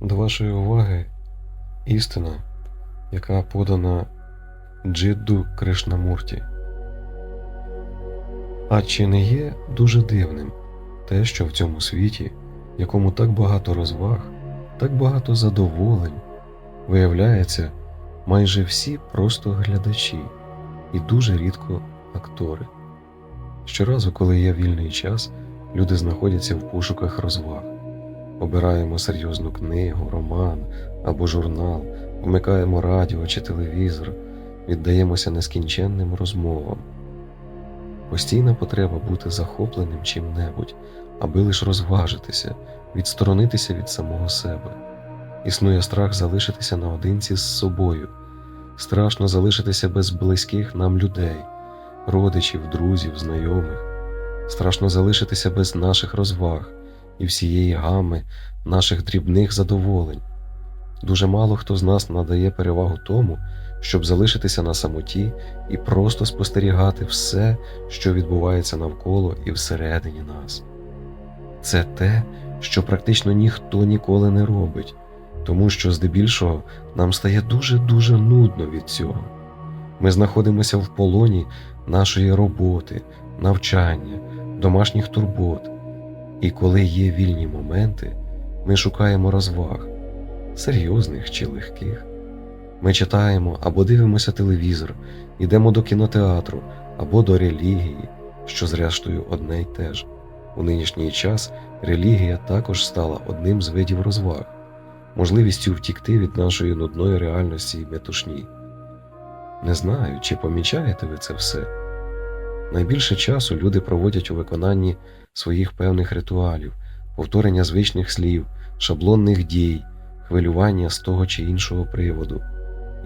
До вашої уваги істина, яка подана Джидду Кришнамурті. А чи не є дуже дивним те, що в цьому світі, якому так багато розваг, так багато задоволень, виявляється, майже всі просто глядачі і дуже рідко актори. Щоразу, коли є вільний час, люди знаходяться в пошуках розваг. Обираємо серйозну книгу, роман або журнал, вмикаємо радіо чи телевізор, віддаємося нескінченним розмовам. Постійна потреба бути захопленим чим-небудь, аби лиш розважитися, відсторонитися від самого себе. Існує страх залишитися наодинці з собою, страшно залишитися без близьких нам людей, родичів, друзів, знайомих, страшно залишитися без наших розваг і всієї гами наших дрібних задоволень. Дуже мало хто з нас надає перевагу тому, щоб залишитися на самоті і просто спостерігати все, що відбувається навколо і всередині нас. Це те, що практично ніхто ніколи не робить, тому що здебільшого нам стає дуже-дуже нудно від цього. Ми знаходимося в полоні нашої роботи, навчання, домашніх турбот. І коли є вільні моменти, ми шукаємо розваг, серйозних чи легких. Ми читаємо або дивимося телевізор, йдемо до кінотеатру або до релігії, що зрештою одне й те ж. У нинішній час релігія також стала одним з видів розваг, можливістю втікти від нашої нудної реальності і метушні. Не знаю, чи помічаєте ви це все. Найбільше часу люди проводять у виконанні своїх певних ритуалів, повторення звичних слів, шаблонних дій, хвилювання з того чи іншого приводу.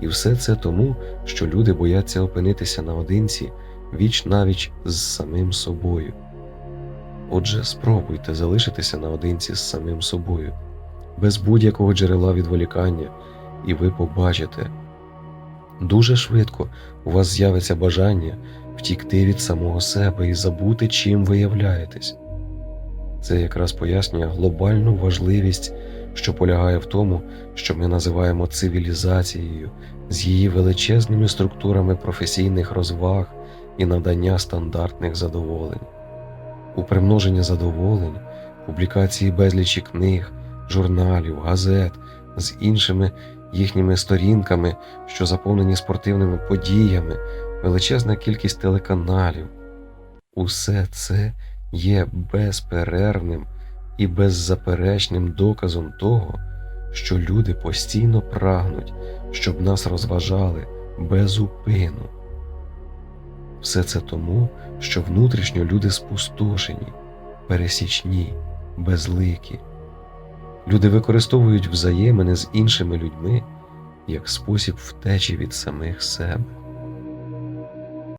І все це тому, що люди бояться опинитися наодинці віч навіч з самим собою. Отже, спробуйте залишитися наодинці з самим собою, без будь-якого джерела відволікання, і ви побачите. Дуже швидко у вас з'явиться бажання втікти від самого себе і забути, чим ви являєтесь. Це якраз пояснює глобальну важливість, що полягає в тому, що ми називаємо цивілізацією з її величезними структурами професійних розваг і надання стандартних задоволень. У примноженні задоволень, публікації безлічі книг, журналів, газет з іншими їхніми сторінками, що заповнені спортивними подіями, величезна кількість телеканалів. Усе це є безперервним і беззаперечним доказом того, що люди постійно прагнуть, щоб нас розважали без упину. Все це тому, що внутрішньо люди спустошені, пересічні, безликі. Люди використовують взаємини з іншими людьми як спосіб втечі від самих себе.